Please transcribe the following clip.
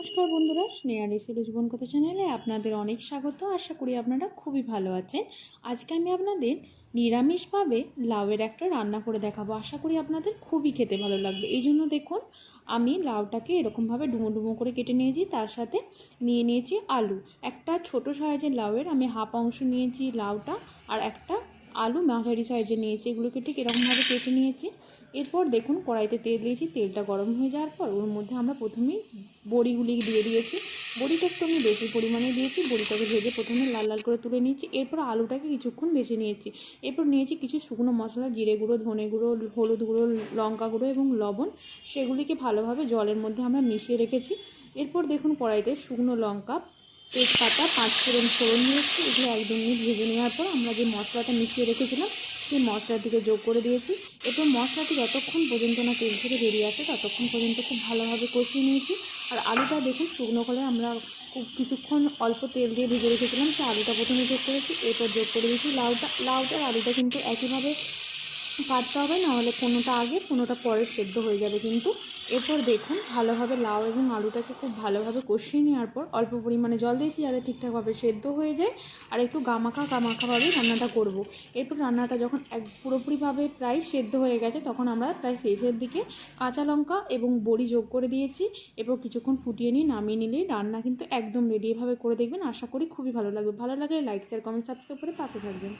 নমস্কার বন্ধুরা, স্নেহা রেসিপি জীবন কথা চ্যানেলে আপনাদের অনেক স্বাগত। আশা করি আপনারা খুবই ভালো আছেন। আজকে আমি আপনাদের নিরামিষভাবে লাউয়ের একটা রান্না করে দেখাবো। আশা করি আপনাদের খুবই খেতে ভালো লাগবে। এই জন্য দেখুন, আমি লাউটাকে এরকমভাবে ডুমো ডুমো করে কেটে নিয়েছি। তার সাথে নিয়ে নিয়েছি আলু। একটা ছোট সাইজের লাউয়ের আমি হাফ অংশ নিয়েছি লাউটা আর একটা আলু, মাঝারি সাইজে নিয়েছি, এগুলোকে ঠিক এরকমভাবে কেটে নিয়েছি। এরপর দেখুন, কড়াইতে তেল দিয়েছি, তেলটা গরম হয়ে যাওয়ার পর ওর মধ্যে আমরা প্রথমেই বড়িগুলি দিয়ে দিয়েছি। বড়িটা একটু আমি বেশি পরিমাণে দিয়েছি, বড়িটাকে ভেজে প্রথমে লাল লাল করে তুলে নিয়েছি। এরপর আলুটাকে কিছুক্ষণ ভেজে নিয়েছি। এরপর নিয়েছি কিছু শুকনো মশলা, জিরে গুঁড়ো, ধনে গুঁড়ো, হলুদ গুঁড়ো, লঙ্কা গুঁড়ো এবং লবণ। সেগুলিকে ভালোভাবে জলের মধ্যে আমরা মিশিয়ে রেখেছি। এরপর দেখুন, কড়াইতে শুকনো লঙ্কা তেজপাতা পাঁচ ফোড়ন নিয়েছি, এগুলো একদম মিনিট ভেজে নেওয়ার পর আমরা যে মশলাটা মিশিয়ে রেখেছিলাম, সেই মশলাটিকে যোগ করে দিয়েছি। এরপর মশলাটি যতক্ষণ পর্যন্ত না তেল থেকে বেরিয়ে আসে, ততক্ষণ পর্যন্ত খুব ভালোভাবে কষিয়ে নিয়েছি। আর আলুটা দেখুন, শুকনো করে আমরা খুব কিছুক্ষণ অল্প তেল দিয়ে ভেজে রেখেছিলাম, সেই আলুটা প্রথমে যোগ করেছি, এরপর যোগ করে দিয়েছি লাউটা। লাউটা আলুটা কিন্তু একইভাবে কাটতে হবে, নাহলে কোনোটা আগে, কোনোটা পরে সেদ্ধ হয়ে যাবে কিন্তু। এরপর দেখুন, ভালোভাবে লাউ এবং আলুটাকে খুব ভালোভাবে কষিয়ে নেওয়ার পর অল্প পরিমাণে জল দিয়েছি যাতে ঠিকঠাকভাবে সেদ্ধ হয়ে যায় আর একটু গামাখা গামাখাভাবে রান্নাটা করব। এরপর রান্নাটা যখন এক পুরোপুরিভাবে প্রায় সেদ্ধ হয়ে গেছে, তখন আমরা প্রায় শেষের দিকে কাঁচা লঙ্কা এবং বড়ি যোগ করে দিয়েছি। এরপর কিছুক্ষণ ফুটিয়ে নিয়ে নামিয়ে নিলেই রান্না কিন্তু একদম রেডি এভাবে করে দেখবেন। আশা করি খুবই ভালো লাগবে। ভালো লাগলে লাইক শেয়ার কমেন্ট সাবস্ক্রাইব করে পাশে থাকবেন।